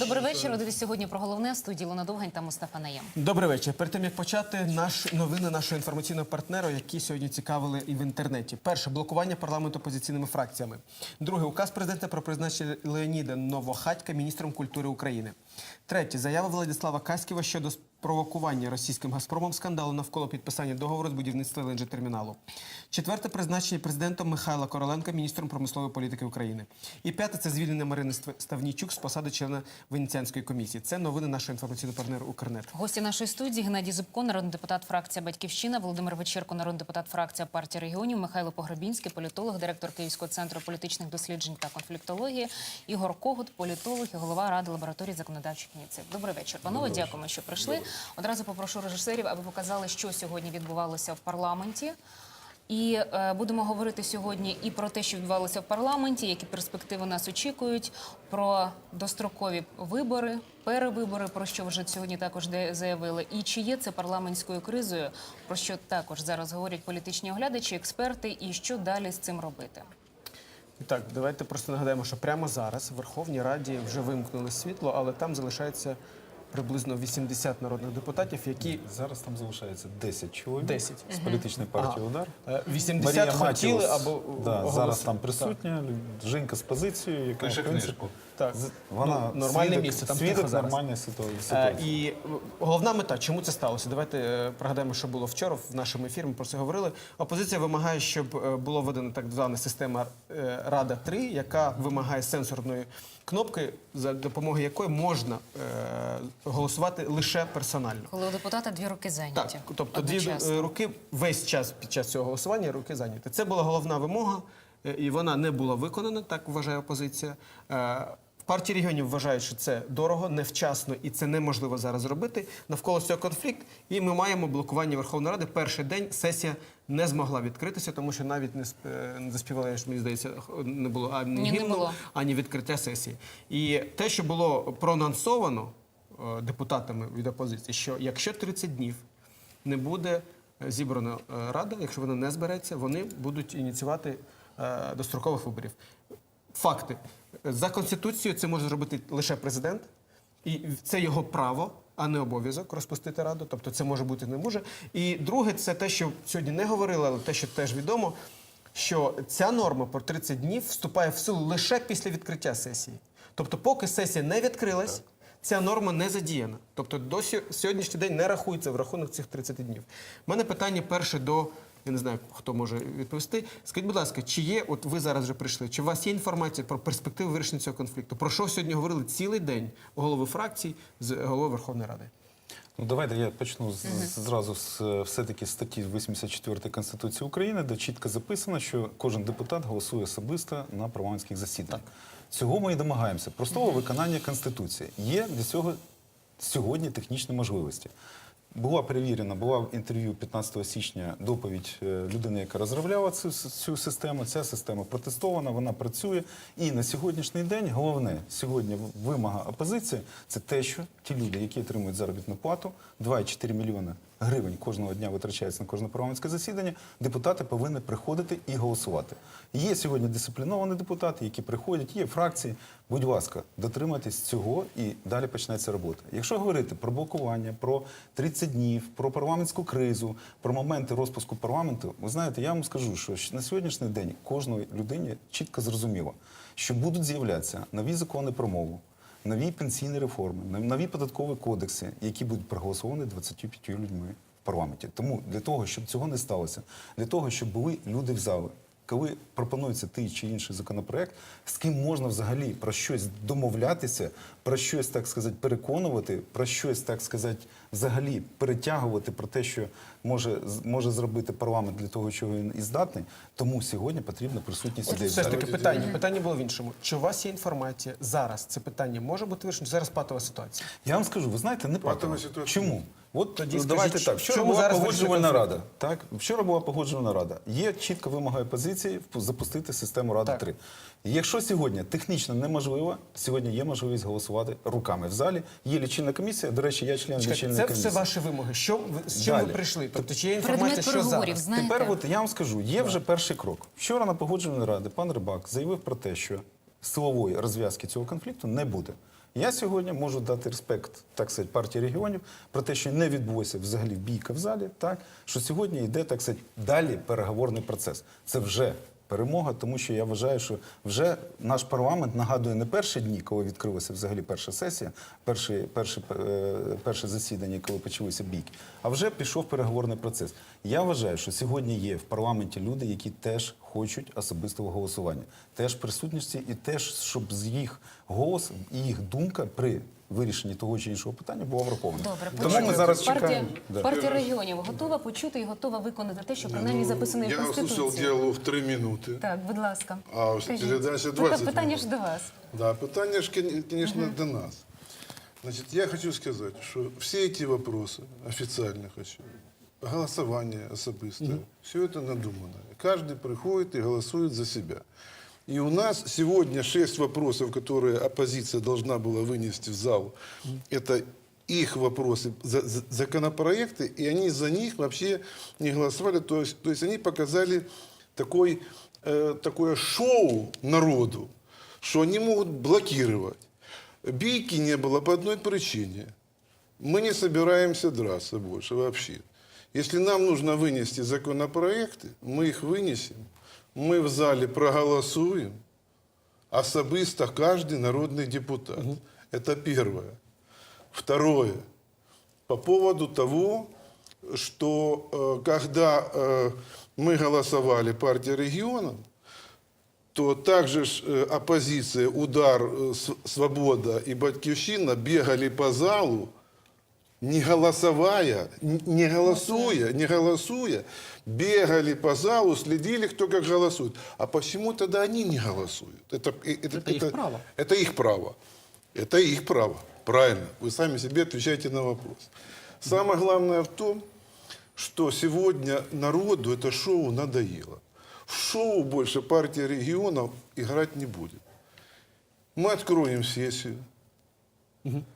Добрий вечір. Дивіться сьогодні про головне в студії Луна Довгань та Мустафа Наєм. Добрий вечір. Перед тим як почати, наш новини нашого інформаційного партнера, які сьогодні цікавили і в інтернеті. Перше блокування парламенту опозиційними фракціями. Друге указ президента про призначення Леоніда Новохатька міністром культури України. Третє заява Владислава Каськіва щодо спровокування російським Газпромом скандалу навколо підписання договору з будівництва ЛНЖ терміналу. Четверте призначення президентом Михайла Короленка міністром промислової політики України. І п'яте це звільнення Марини Ст- Ставнійчук з посади члена Венеціанської комісії. Це новини нашого інформаційного партнера Укрнет. Гості нашої студії Геннадій Зубко, народний депутат фракція Батьківщина, Володимир Вечірко, народний депутат фракція партія регіонів, Михайло Погребінський, політолог, директор Київського центру політичних досліджень та конфліктології, Ігор Когут, політолог і голова ради лабораторії законодавчих ініціатив. Добрий вечір, панове. Дякуємо, що прийшли. Одразу попрошу режисерів, аби показали, що сьогодні відбувалося в парламенті. І е, будемо говорити сьогодні і про те, що відбувалося в парламенті, які перспективи нас очікують, про дострокові вибори, перевибори, про що вже сьогодні також заявили. І чи є це парламентською кризою, про що також зараз говорять політичні оглядачі, експерти, і що далі з цим робити? І Так, давайте просто нагадаємо, що прямо зараз в Верховній Раді вже вимкнули світло, але там залишається приблизно 80 народних депутатів, які Зараз там залишається 10 чоловік 10. з політичної партії Ага. Удар. е, 80 хотіли Матіус, або да, оголосили. зараз там Так. присутня. Жінка з позицією, яка Пише в принципі, книжку. Так. з- вона Ну, нормальне свідок, місце, там свідок тихо зараз. нормальної Е. І е, головна мета, чому це сталося? Давайте е, пригадаємо, що було вчора в нашому ефірі. Ми про це говорили. Опозиція вимагає, щоб е, було введена так звана система е, Рада 3 яка вимагає сенсорної кнопки, за допомогою якої можна е, голосувати лише персонально. Коли у депутата дві руки зайняті. Так, тобто дві одночасно. е, руки весь час під час цього голосування руки зайняті. Це була головна вимога, і вона не була виконана, так вважає опозиція. Партії регіонів вважають, що це дорого, невчасно і це неможливо зараз зробити. Навколо цього конфлікт, і ми маємо блокування Верховної Ради. Перший день сесія не змогла відкритися, тому що навіть не е, заспівали, мені здається, не було ані Ні, не було. ані відкриття сесії. І те, що було проанонсовано е, депутатами від опозиції, що якщо 30 днів не буде е, зібрана рада, якщо вона не збереться, вони будуть ініціювати дострокових виборів. Факти за конституцією це може зробити лише президент, і це його право. А не обов'язок розпустити раду, тобто це може бути не може. І друге, це те, що сьогодні не говорили, але те, що теж відомо, що ця норма про 30 днів вступає в силу лише після відкриття сесії. Тобто, поки сесія не відкрилась, ця норма не задіяна. Тобто до сьо- сьогоднішній день не рахується в рахунок цих 30 днів. У мене питання перше до. Я не знаю, хто може відповісти. Скажіть, будь ласка, чи є, от ви зараз вже прийшли, чи у вас є інформація про перспективи вирішення цього конфлікту? Про що сьогодні говорили цілий день голови фракцій з головою Верховної Ради? Ну, давайте я почну з, з- зразу з все-таки статті 84 Конституції України, де чітко записано, що кожен депутат голосує особисто на парламентських засіданнях. Цього ми і домагаємося. Простого виконання Конституції. Є для цього сьогодні технічні можливості. Була перевірена, була в інтерв'ю 15 січня доповідь е, людини, яка розробляла цю, цю систему. Ця система протестована, вона працює. І на сьогоднішній день головне сьогодні вимога опозиції це те, що ті люди, які отримують заробітну плату, 2,4 мільйони гривень кожного дня витрачається на кожне парламентське засідання. Депутати повинні приходити і голосувати. Є сьогодні дисципліновані депутати, які приходять, є фракції. Будь ласка, дотримайтесь цього і далі почнеться робота. Якщо говорити про блокування, про 30 днів, про парламентську кризу, про моменти розпуску парламенту, ви знаєте, я вам скажу, що на сьогоднішній день кожної людині чітко зрозуміло, що будуть з'являтися нові закони про мову. Нові пенсійні реформи, нов- нові податкові кодекси, які будуть проголосовані 25 людьми в парламенті. Тому для того, щоб цього не сталося, для того, щоб були люди в залі, коли пропонується той чи інший законопроект, з ким можна взагалі про щось домовлятися, про щось так сказати, переконувати, про щось так сказати, взагалі перетягувати про те, що може, з- може зробити парламент для того, чого він і здатний. Тому сьогодні потрібна присутність людей. Все ж таки питання. Питання було в іншому. Чи у вас є інформація зараз? Це питання може бути вирішено? Зараз патова ситуація. Я вам скажу, ви знаєте, не Патова патова. ситуація. Чому? От Тоді ну, скажіть, давайте так. Вчора чому була зараз погоджувальна рада. Так, вчора була погоджувальна рада. Є чітка вимога опозиції запустити систему Рада Так. 3. Якщо сьогодні технічно неможливо, сьогодні є можливість голосувати руками в залі. Є лічильна комісія. До речі, я член Чекайте, лічильної це комісії. все ваші вимоги. Що з чим ви прийшли? Тобто, чи є інформація, що зараз? знаєте. Тепер от я вам скажу, є вже перший крок. Вчора на погоджувальній раді пан Рибак заявив про те, що силової розв'язки цього конфлікту не буде. Я сьогодні можу дати респект, так сказати, партії регіонів про те, що не відбулося взагалі бійка в залі, так що сьогодні йде так сказати, далі переговорний процес. Це вже перемога, тому що я вважаю, що вже наш парламент нагадує не перші дні, коли відкрилася взагалі перша сесія, перше, перше, е, перше засідання, коли почалися бійки, а вже пішов переговорний процес. Я вважаю, що сьогодні є в парламенті люди, які теж хочуть особистого голосування, теж присутності, і теж щоб з їх голос і їх думка при вирішенні того чи іншого питання була врахована. Добре, Тому почули. ми зараз партія, чекаємо. Да. партія регіонів готова почути і готова виконати те, що принаймні записано і в Ну, Я услышал конституції. диалог 3 минуты. Так, будь ласка. А ось Скажіть. передача Пита- 20 Питання минут. ж до вас. Да, питание, ж, кон- конечно, до нас. Значит, я хочу сказать, что все эти вопросы, официально хочу, голосование особистое, все это надумано. Каждый приходит и голосует за себя. И у нас сегодня шесть вопросов, которые оппозиция должна была вынести в зал. Это их вопросы, за- за- законопроекты, и они за них вообще не голосовали. То есть, то есть они показали такой, э, такое шоу народу, что они могут блокировать. Бийки не было по одной причине. Мы не собираемся драться больше вообще. Если нам нужно вынести законопроекты, мы их вынесем, мы в зале проголосуем, особисто каждый народный депутат. Это первое. Второе. По поводу того, что э, когда э, мы голосовали партия регионов, то также ж, э, оппозиция, удар, э, С- свобода и батьковщина бегали по залу, не голосовая, не голосуя, не голосуя, бегали по залу, следили, кто как голосует. А почему тогда они не голосуют? Это, э, это, Это их право. Это их право. Это их право. Правильно. Вы сами себе отвечаете на вопрос. Самое главное в том, что сегодня народу это шоу надоело. В шоу больше партия регионов играть не будет. Мы откроем сессию.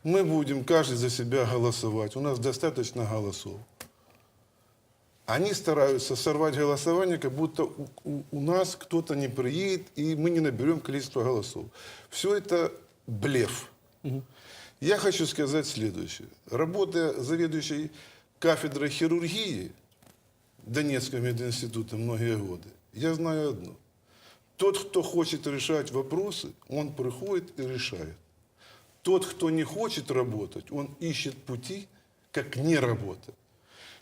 Мы будем каждый за себя голосовать. У нас достаточно голосов. Они стараются сорвать голосование, как будто у, у- у нас кто-то не приедет, и мы не наберем количество голосов. Все это блеф. Я хочу сказать следующее. Работая заведующей кафедрой хирургии Донецкого мединститута многие годы, я знаю одно. Тот, кто хочет решать вопросы, он приходит и решает. Тот, кто не хочет работать, он ищет пути, как не работать.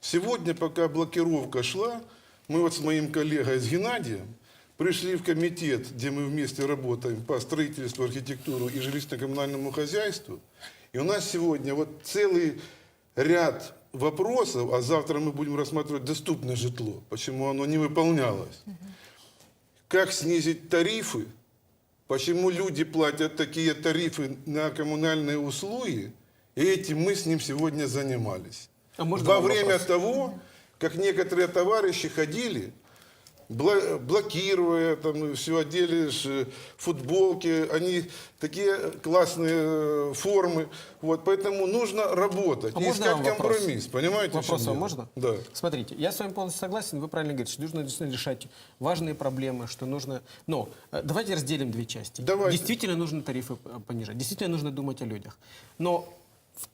Сегодня, пока блокировка шла, мы вот с моим коллегой, с Геннадием, пришли в комитет, где мы вместе работаем по строительству, архитектуру и жилищно-коммунальному хозяйству. И у нас сегодня вот целый ряд вопросов, а завтра мы будем рассматривать доступное житло, почему оно не выполнялось. Как снизить тарифы, почему люди платят такие тарифы на коммунальные услуги, и этим мы с ним сегодня занимались. А можно Во вам время вопрос? того, как некоторые товарищи ходили, бла- блокируя там все одели ж, э, футболки, они такие классные э, формы, вот, поэтому нужно работать А и искать вопрос? компромисс, понимаете? Вопрос вам можно? Да. Смотрите, я с вами полностью согласен, вы правильно говорите, что нужно действительно решать важные проблемы, что нужно... Но э, давайте разделим две части. Давайте. Действительно нужно тарифы понижать, действительно нужно думать о людях. Но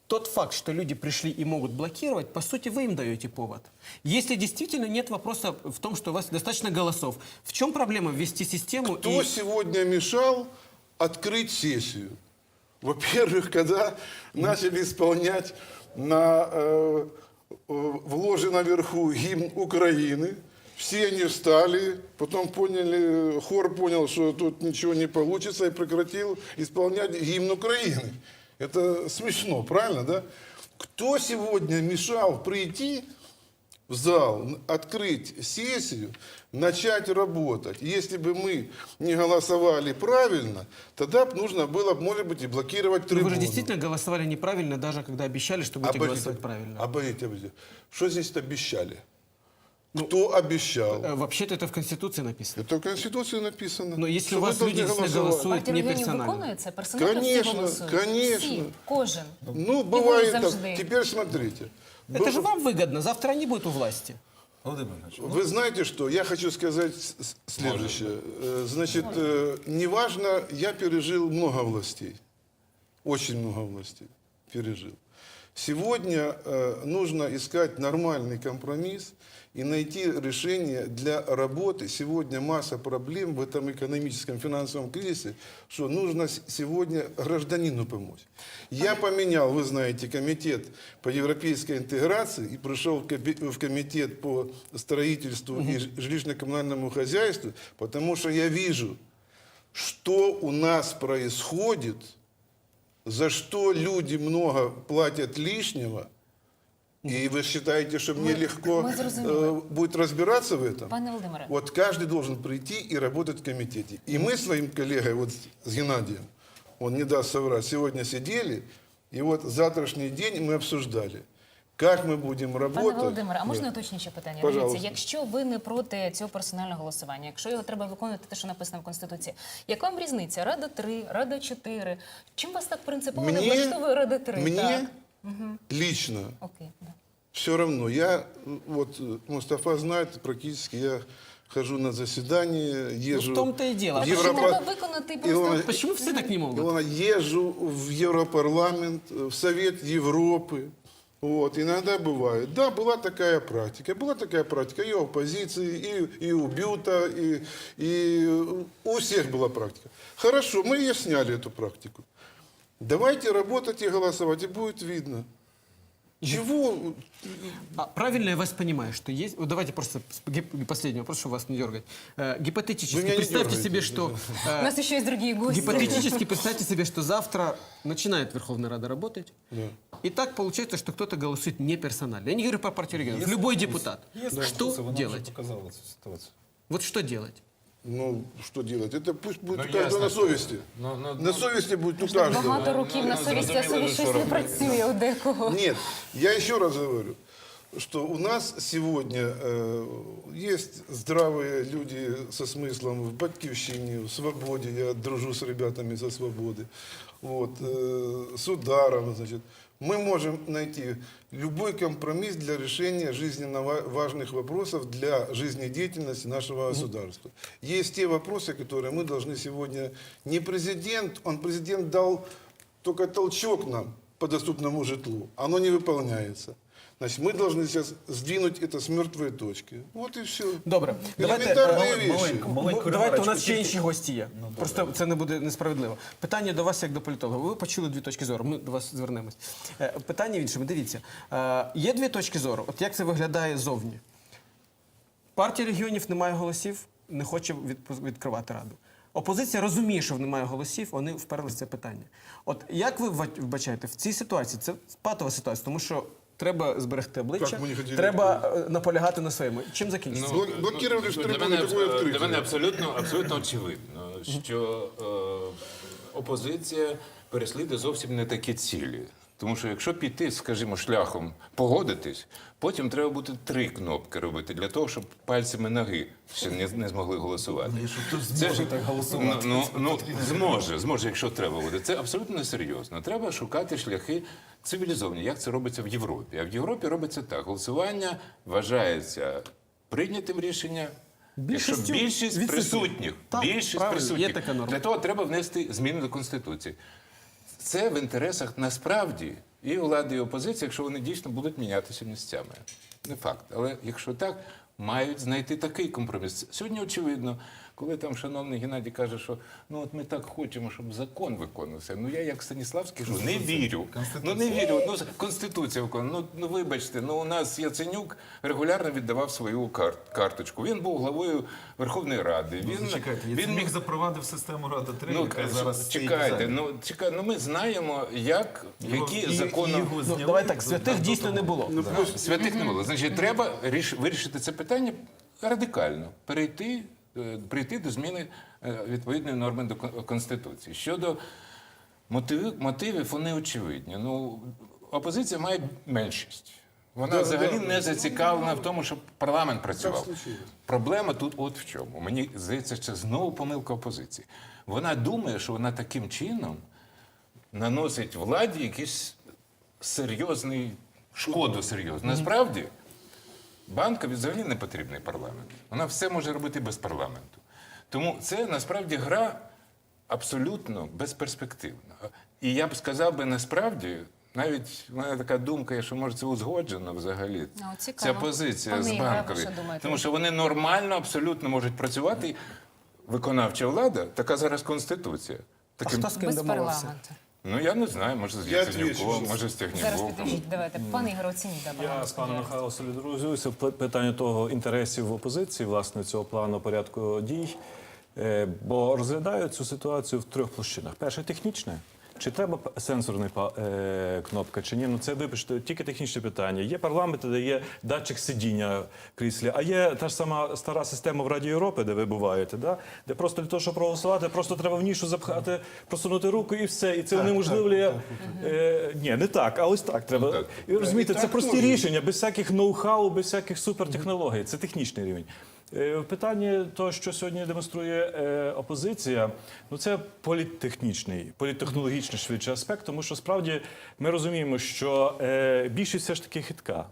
тот факт, что люди пришли и могут блокировать, по сути, вы им даете повод. Если действительно нет вопроса в том, что у вас достаточно голосов, в чем проблема ввести систему Кто и... сегодня мешал открыть сессию? Во-первых, когда начали исполнять на, э, э, в ложе наверху гимн Украины, все они встали, потом поняли, хор понял, что тут ничего не получится, и прекратил исполнять гимн Украины. Это смешно, правильно, да? Кто сегодня мешал прийти в зал, н- открыть сессию, начать работать. Если бы мы не голосовали правильно, тогда б нужно было, б, может быть, и блокировать Вы трибуну. же действительно голосовали неправильно, даже когда обещали, что будете Обойдите, голосовать правильно. обойдите, обойдите. Что здесь обещали? Кто обещал? Э, Вообще-то это в Конституции написано. Это в Конституции написано. Но если что у вы вас люди должны действительно голосовать. голосуют Партія не регіонів персонально. виконує це? Персонально всі Конечно, голосують? конечно. Всі, кожен. Ну, И бывает вы так. завжди. Теперь смотрите. Это Быв- же вам выгодно, завтра они будут у власти. Володимир Ігорович, Вы знаете что? Я хочу сказать с- с- следующее. Э, Значит, э, неважно, я пережил много властей. очень много властей пережил. Сегодня э, нужно искать нормальный компромисс и найти решение для работы. Сегодня масса проблем в этом экономическом финансовом кризисе, что нужно сегодня гражданину помочь. Я поменял, вы знаете, комитет по европейской интеграции и пришел в комитет по строительству и жилищно-коммунальному хозяйству, потому что я вижу, что у нас происходит, за что люди много платят лишнего, и вы считаете, что мне Мы- легко мы зрозумели. э, будет разбираться в этом? Пане Володимире, Вот каждый должен прийти и работать в комитете. И мы с своим коллегой, вот с Геннадием, он не даст соврать, сегодня сидели, и вот завтрашний день мы обсуждали, как мы будем Пане работать. Володимире, а можна Да. уточнююче питання? Пожалуйста. Дивіться, якщо ви не проти цього персонального голосування, якщо його треба виконувати те, що написано в Конституції, яка вам різниця? Рада 3, Рада 4? Чим вас так принципово не влаштовує Рада 3? мне Так. лично Окей, да. все равно. Я, э, вот э, Мустафа знает, практически я хожу на заседания, езжу... в том-то и дело. в А Тобто Европа- треба виконати просто... Илона- Почему все так не могут? Илона, езжу в Европарламент, в Совет Европы. Вот, иногда бывает. Да, была такая практика. Была такая практика и у оппозиции, и, и у Бюта, и, и у всех была практика. Хорошо, мы ее сняли, эту практику. Давайте работать и голосовать, и будет видно. Чего? А правильно я вас понимаю, что есть... Вот давайте просто с- гип- последний вопрос, чтобы вас не дергать. Э, гипотетически Вы меня не представьте дергаете, себе, что... У э, нас ще є другі гості. Гипотетически представьте себе, что завтра начинает Верховная Рада работать, Да. и так получается, что кто-то голосует не персонально. Я не говорю про партию регионов, любой депутат. Что Вона вже делать? показала цю ситуацію. Вот что делать? Ну, что делать? Это пусть будет Ну, у каждого ясно, на что- совести. Ну, ну, на совести будет у каждого. Багато років на ну, совісті, а зрозуміло, совість щось що не робити. працює у декого. Нет, я еще раз говорю, что у нас сегодня э, есть здравые люди со смыслом в Батьковщине, в Свободе. Я дружу с ребятами со Свободы. Вот, э, с ударом, значит. Мы можем найти любой компромисс для решения жизненно ва- важных вопросов для жизнедеятельности нашего государства. Есть те вопросы, которые мы должны сегодня... Не президент, он президент дал только толчок нам по доступному житлу. Оно не выполняется. Значит, мы должны сейчас сдвинуть это с мертвой точки. Вот и все. Добре, давайте, Елементарні е, вещи. маленьку, маленьку Ну, Давайте, у ремарочку. нас ще інші гості є. Просто це не буде несправедливо. Питання до вас як до політолога. Ви почули дві точки зору. Ми до вас звернемось. Е, Питання в іншому. Дивіться, е, є дві точки зору. От як це виглядає зовні? Партія регіонів не має голосів, не хоче відпу- відкривати раду. Опозиція розуміє, що немає голосів, вони вперлися в це питання. От як ви вба- вбачаєте в цій ситуації? Це патова ситуація, тому що треба зберегти обличчя, треба е, наполягати на своєму. Чим закінчиться? Ну, Блок- блокировали ж для трибуни, мене, такое для мене абсолютно, абсолютно очевидно, що е, опозиція переслідує зовсім не такі цілі. Тому що якщо піти, скажімо, шляхом погодитись, потім треба буде три кнопки робити для того, щоб пальцями ноги ще не, не змогли голосувати. Це так голосувати. Ну, ну, ну, зможе, зможе, якщо треба буде. Це абсолютно несерйозно. Треба шукати шляхи цивілізовані, як це робиться в Європі. А в Європі робиться так: голосування вважається прийнятим рішення. Якщо більшість присутніх, Так, більшість правильно, присутніх. є така норма. Для того треба внести зміни до Конституції. Це в інтересах насправді і влади, і опозиції, якщо вони дійсно будуть мінятися місцями. Не факт. Але якщо так, мають знайти такий компроміс. Сьогодні очевидно, коли там шановний Геннадій каже, що ну от ми так хочемо, щоб закон виконувався. Ну я як Станіславський кажу, не вірю. Ну не вірю. Ну конституція виконує. Ну, ну вибачте, ну у нас Яценюк регулярно віддавав свою кар- карточку. Він був главою Верховної Ради. Він, Чекайте, він міг запровадив систему Рада 3, Ну, яка зараз чекайте, ну чекай, ну ми знаємо, як які І- і законом його Ну, зняли давай так, святих дійсно того. не було. святих не було. Значить, треба вирішити це питання радикально, перейти, прийти до зміни е, відповідної норми до Конституції. Щодо мотивів, мотивів вони очевидні. Ну, опозиція має меншість. Вона взагалі не зацікавлена в тому, щоб парламент працював. Проблема тут от в чому. Мені здається, це знову помилка опозиції. Вона думає, що вона таким чином наносить владі якийсь серйозний шкоду серйозну. Насправді банкові взагалі не потрібний парламент. Вона все може робити без парламенту. Тому це насправді гра абсолютно безперспективна. І я б сказав би насправді, навіть в мене така думка, що може це узгоджено взагалі. Ну, цікаво. Ця позиція Пане з а думаєте? Тому що вони нормально абсолютно можуть працювати. Виконавча влада, така зараз конституція. А Таким, хто з ким Без домовився? Ну я не знаю, може з Я Яценюком, може з Зараз Техніком. підождіть, давайте. Пане Ігор, оцініть. да, Я з паном. Михайлом солідаризуюся в пл- того інтересів опозиції, власне, цього плану порядку дій. Е, Бо розглядаю цю ситуацію в трьох площинах. Перше технічне. Чи треба сенсорна па- е, кнопка, чи ні? Ну це вибачте, тільки технічне питання. Є парламент, де є датчик сидіння в кріслі, а є та ж сама стара система в Раді Європи, де ви буваєте, да? де просто для того, щоб проголосувати, просто треба в нішу запхати, просунути руку і все. І це унеможливлює. Е, ні, не так, а ось так треба. так. І розумієте, І це так прості можна. рішення, без всяких ноу-хау, без всяких супертехнологій. Це технічний рівень. Е, В того, що сьогодні демонструє е, опозиція, ну це політтехнічний, політтехнологічний швидше аспект, тому що справді ми розуміємо, що е, більшість все ж таки хитка.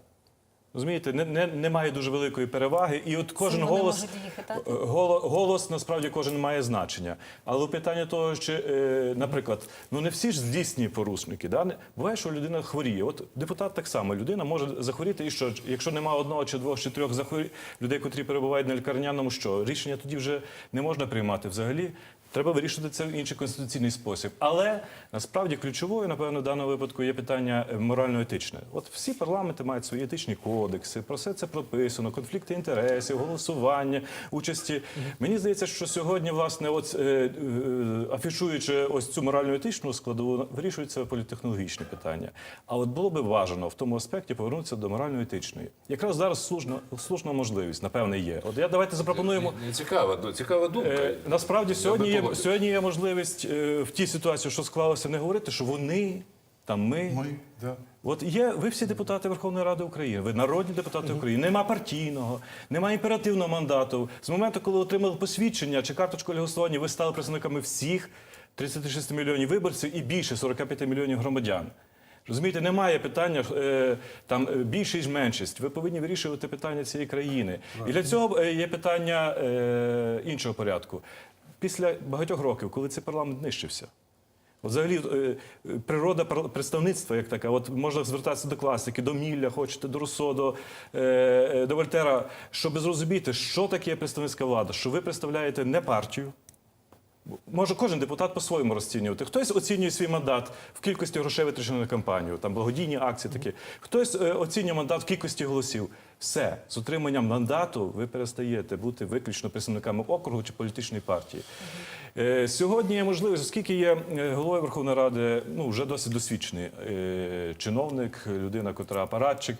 Розумієте, не, не, немає дуже великої переваги, і от кожен вони голос, е, голо- голос насправді кожен має значення. Але питання того, що, е, наприклад, ну не всі ж злісні порушники. Да? Буває, що людина хворіє. От депутат так само. Людина може захворіти, і що якщо немає одного чи двох чи трьох захворі... людей, котрі перебувають на лікарняному, що рішення тоді вже не можна приймати взагалі. Треба вирішити це в інший конституційний спосіб. Але насправді ключовою, напевно, в даному випадку є питання е, морально-етичне. От всі парламенти мають свої етичні кодекси, про все це прописано, конфлікти інтересів, голосування, участі. Мені здається, що сьогодні, власне, от, е, е, афішуючи ось цю морально-етичну складову, вирішується політтехнологічне питання. А от було би важливо в тому аспекті повернутися до морально-етичної. Якраз зараз слушна, слушна можливість, напевне, є. От я давайте запропонуємо. Не- не Цікава, ду- цікава думка. Е, насправді сьогодні є, сьогодні є можливість е, в тій ситуації, що склалося, не говорити, що вони там ми. Мы, да. От є ви всі депутати Верховної Ради України, ви народні депутати України. Нема партійного, нема імперативного мандату. З моменту, коли отримали посвідчення чи карточку для голосування, ви стали представниками всіх 36 мільйонів виборців і більше 45 мільйонів громадян. Розумієте, немає питання е, там е, більшість меншість. Ви повинні вирішувати питання цієї країни. І для цього е, є питання іншого порядку. Після багатьох років, коли цей парламент нищився. Взагалі, е, природа представництва як така, от можна звертатися до класики, до Мілля, хочете, до Руссо, до, е, е, до Вольтера, щоб зрозуміти, що таке представницька влада, що ви представляєте не партію. Може кожен депутат по-своєму розцінювати. Хтось оцінює свій мандат в кількості грошей витрачених на кампанію, там благодійні акції такі. Хтось е, оцінює мандат в кількості голосів. Все, з отриманням мандату ви перестаєте бути виключно представниками округу чи політичної партії. Е, сьогодні є можливість, оскільки є е, головою Верховної Ради, ну вже досить досвідчений чиновник, людина, котра апаратчик.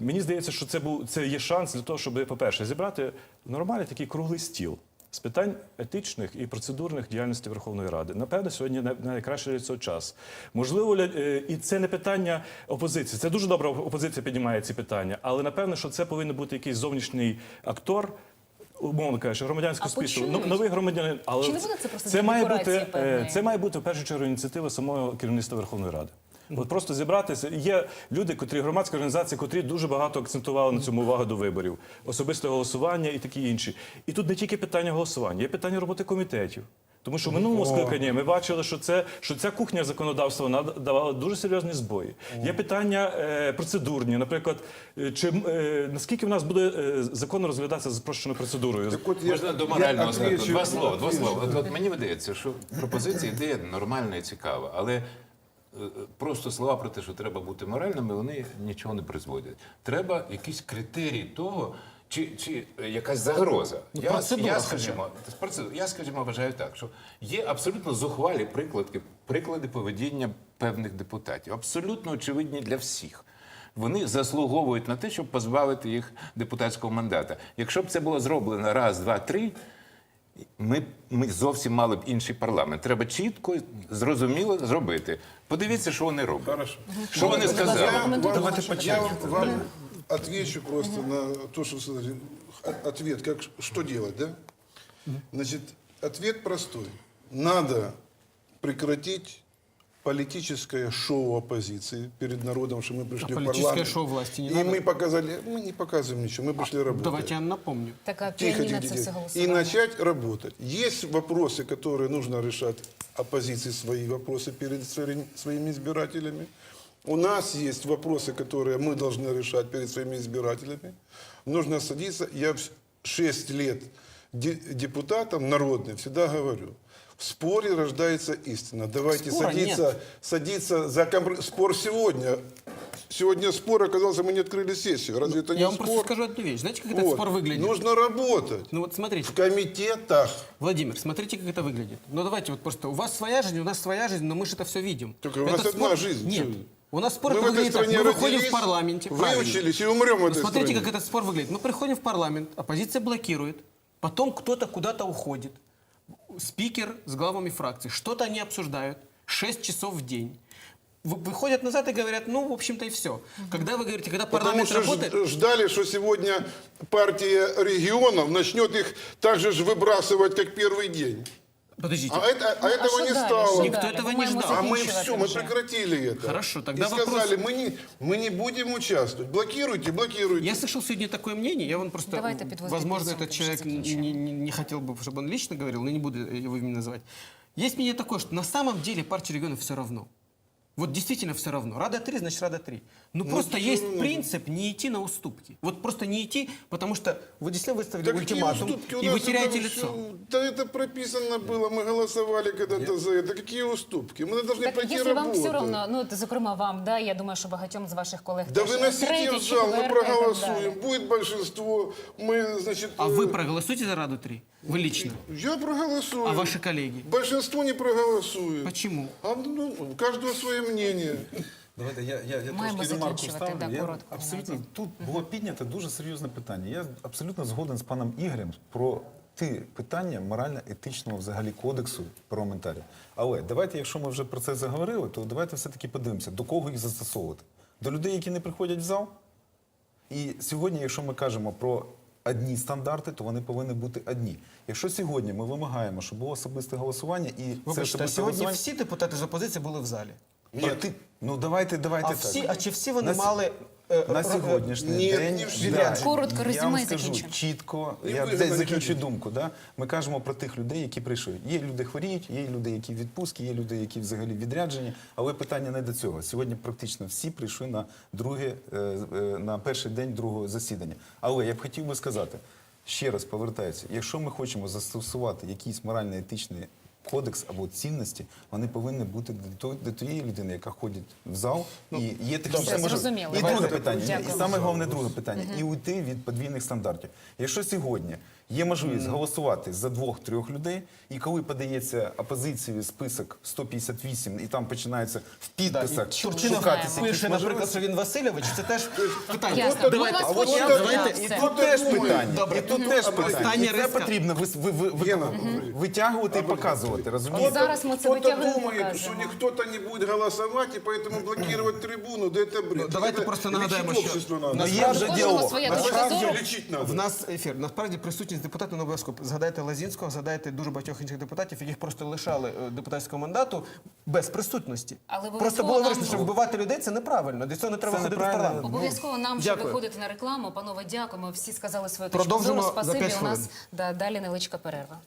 Мені здається, що це був це є шанс для того, щоб, по-перше, зібрати нормальний такий круглий стіл з питань етичних і процедурних діяльності Верховної Ради. Напевно, сьогодні най- найкраще для цього час. Можливо, е, і це не питання опозиції. Це дуже добре, опозиція піднімає ці питання, але напевно, що це повинен бути якийсь зовнішній актор. Умовно кажучи, громадянське суспільство, ну, новий громадянин. Але Чи не буде це просто це має бути е, це має бути в першу чергу ініціатива самого керівництва Верховної Ради. От просто зібратися. Є люди, котрі громадські організації, котрі дуже багато акцентували на цьому увагу до виборів, особисте голосування і такі інші. І тут не тільки питання голосування, є питання роботи комітетів. Тому що в минулому скликанні ми бачили, що це що ця кухня законодавства вона давала дуже серйозні збої. Є питання е, процедурні, наприклад, е, чи е, наскільки в нас буде е, закон розглядатися за спрощеною процедурою? Так вот я- Можна до я морального отвечу- Два слова, два отвечу. слова. От, от мені видається, що пропозиція ідея нормальна і цікава, але просто слова про те, що треба бути моральними, вони нічого не призводять. Треба якісь критерії того. Чи, чи е, якась загроза? я, процедура я, скажімо, процедура. я, скажімо, вважаю так, що є абсолютно зухвалі приклади, приклади поведіння певних депутатів, абсолютно очевидні для всіх. Вони заслуговують на те, щоб позбавити їх депутатського мандата. Якщо б це було зроблено раз, два, три, ми, ми зовсім мали б інший парламент. Треба чітко, зрозуміло зробити. Подивіться, що вони роблять. Хорошо. Що вони сказали? Я ваше я вам, отвечу просто на то, що вы сказали. Ответ, как, что делать, да? Значит, ответ простой. Надо прекратить политическое шоу оппозиции перед народом, что мы пришли А в политическое парламент. шоу власти не И надо? мы показали, мы не показываем ничего, мы пришли работать. Давайте я напомню. Тихо, піаніна тихо, все тихо. И начать работать. Есть вопросы, которые нужно решать оппозиции, свои вопросы перед своими- избирателями. У нас есть вопросы, которые мы должны решать перед своими избирателями. Нужно садиться. Я в 6 лет де- депутатом народным всегда говорю, в споре рождается истина. Давайте Спора садиться, садиться за компр- спор сегодня. Сегодня спор оказался, мы не открыли сессию. Разве это не Я вам спор? просто скажу одну вещь. Знаете, как этот Вот. спор выглядит? Нужно работать. Ну вот смотрите. В комитетах. Владимир, смотрите, как это выглядит. Ну давайте вот просто, у вас своя жизнь, у нас своя жизнь, но мы же это все видим. Только у нас Этот одна жизнь, Нет. У нас спор Мы выглядит так. Мы выходим в парламенте. правильно. выучились и умрем в Но этой смотрите, стране. как этот спор выглядит. Мы приходим в парламент, оппозиция блокирует, потом кто-то куда-то уходит. Спикер с главами фракций. Что-то они обсуждают. 6 часов в день. Вы- Выходят назад и говорят, ну, в общем-то, и все. Когда вы говорите, когда Потому парламент что ж- работает... ждали, что сегодня партия регионов начнет их так же ж выбрасывать, как первый день. Подождите. А, это, а этого що не далі? стало. Що Никто далі? этого Ми не маємо ждал. А мы закінчувати все, мы вже. прекратили это. Хорошо, тогда И сказали, вопрос- мы не, мы не будем участвовать. Блокируйте, блокируйте. Я слышал сегодня такое мнение, я вам просто, Давайте подводить возможно, підсумки, этот вже человек не, закінчуємо. не- не хотел бы, чтобы он лично говорил, но не буду его имя называть. Есть мнение такое, что на самом деле партии регионов все равно. Вот действительно все равно. Рада 3, значит Рада 3. Ну, просто всё есть равно. принцип не идти на уступки. Вот просто не идти, потому что вы действительно выставили Да какие ультиматум, уступки? У и вы нас теряете это лицо. всё- да это прописано было, мы голосовали когда-то за это. Какие уступки? Мы должны Так, пойти якщо вам работать. все одно, ну от, зокрема вам, да, я думаю, що багатьом з ваших колег Да теж, выносите третє, в зал, мы четверте і так проголосуем. далі. Будет большинство, мы, значит... А э, вы проголосуете за Раду 3? Вы лично? Я проголосую. А ваши коллеги? Большинство не проголосует. Почему? А, ну, у каждого свое мнение. Давайте я, я, я Маємо трошки ремарку закінчувати, да, я коротко, абсолютно Геннадій. тут було піднято дуже серйозне питання. Я абсолютно згоден з паном Ігорем про ті питання морально-етичного взагалі кодексу парламентарів. Але давайте, якщо ми вже про це заговорили, то давайте все-таки подивимося, до кого їх застосовувати. До людей, які не приходять в зал. І сьогодні, якщо ми кажемо про одні стандарти, то вони повинні бути одні. Якщо сьогодні ми вимагаємо, щоб було особисте голосування, і це Вибачте, а особисте сьогодні голосування... всі депутати з опозиції були в залі. А ти, ну давайте, давайте А, так. всі, а чи всі вони На мали... е, На сьогоднішній Ні, день не всі. да, Коротко я резюме вам скажу закінчимо. чітко. І Я десь закінчу думку. Да? Ми кажемо про тих людей, які прийшли. Є люди хворіють, є люди, які в відпустці, є люди, які взагалі відряджені. Але питання не до цього. Сьогодні практично всі прийшли на друге, е, е, на перший день другого засідання. Але я б хотів би сказати. Ще раз повертаюся, якщо ми хочемо застосувати якийсь морально-етичний кодекс або цінності, вони повинні бути до тієї людини, яка ходить в зал, і є такі Все, зрозуміло. І Давайте. друге питання, Дякую. і саме головне друге питання, і уйти від подвійних стандартів. Якщо сьогодні є можливість голосувати за двох-трьох людей, і коли подається опозицією список 158, і там починається в підписах Турчинов шукатися якісь пише, наприклад, можливості, що він Васильович, це теж питання. Ясно. От Ми давайте, вас а от почули. я- Так, давайте, і все. тут теж Добре. питання. Добре. І тут теж питання. Остання І це риска. потрібно ви, ви, ви, ви- Гена, витягувати і показувати. Розумієте? От зараз ми це Кто-то витягуємо і думает, что показуємо. никто-то не будет голосовать, и поэтому блокировать трибуну, да это бред. Ну, давайте Это просто лечить нагадаємо, що- общество надо. Ну, є вже Кожного діалог. своя На точка справді- зору. лечить надо. В нас ефір. Насправді присутність депутатів не обов'язково. Згадайте Лазінського, згадайте дуже багатьох інших депутатів, яких просто лишали е, депутатського мандату без присутності. Але просто було нам- вирішено, що вбивати людей це неправильно. Для цього не треба Це ходити в парламент. Обов'язково нам ще виходити на рекламу. Панове, дякуємо. Всі сказали свою точку Продовжимо зору. за Спасибі. У нас да, далі невеличка перерва.